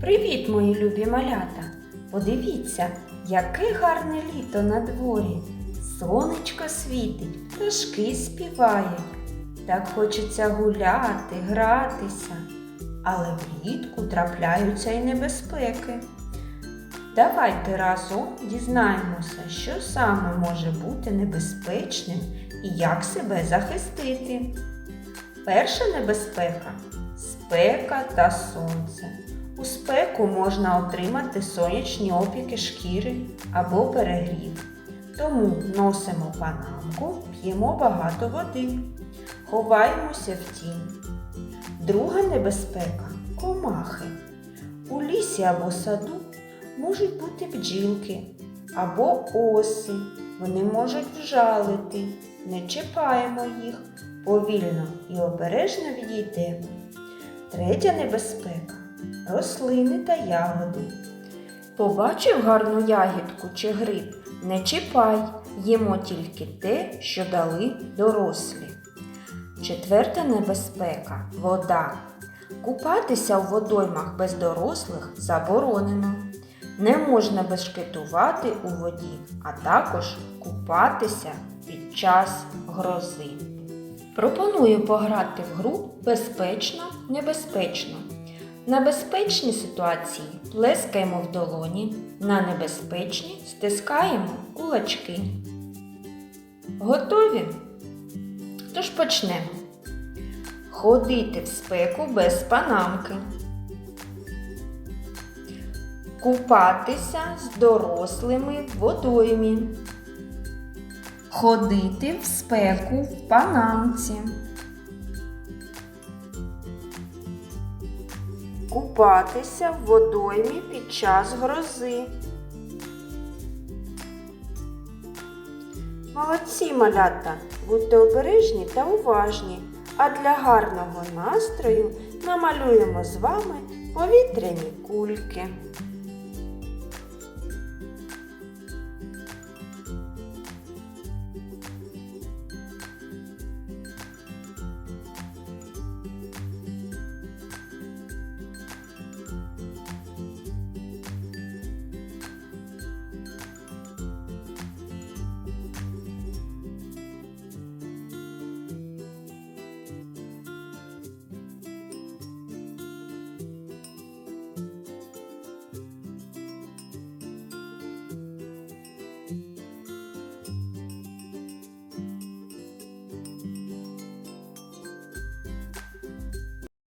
Привіт, мої любі малята! Подивіться, яке гарне літо на дворі. Сонечко світить, пташки співають. Так хочеться гуляти, гратися. Але влітку трапляються й небезпеки. Давайте разом дізнаємося, що саме може бути небезпечним і як себе захистити. Перша небезпека спека та сонце. У спеку можна отримати сонячні опіки шкіри або перегрів. Тому носимо панамку, п'ємо багато води, ховаємося в тінь. Друга небезпека комахи. У лісі або саду можуть бути бджілки або оси. Вони можуть вжалити. Не чіпаємо їх, повільно і обережно відійдемо. Третя небезпека рослини та ягоди. Побачив гарну ягідку чи гриб, не чіпай, їмо тільки те, що дали дорослі. Четверта небезпека вода. Купатися в водоймах без дорослих заборонено. Не можна бешкетувати у воді, а також купатися під час грози. Пропоную пограти в гру безпечно, небезпечно. На безпечні ситуації плескаємо в долоні, на небезпечні стискаємо кулачки. Готові? Тож почнемо. Ходити в спеку без панамки. Купатися з дорослими в водоймі. Ходити в спеку в панамці. Купатися в водоймі під час грози. Молодці малята, будьте обережні та уважні, а для гарного настрою намалюємо з вами повітряні кульки.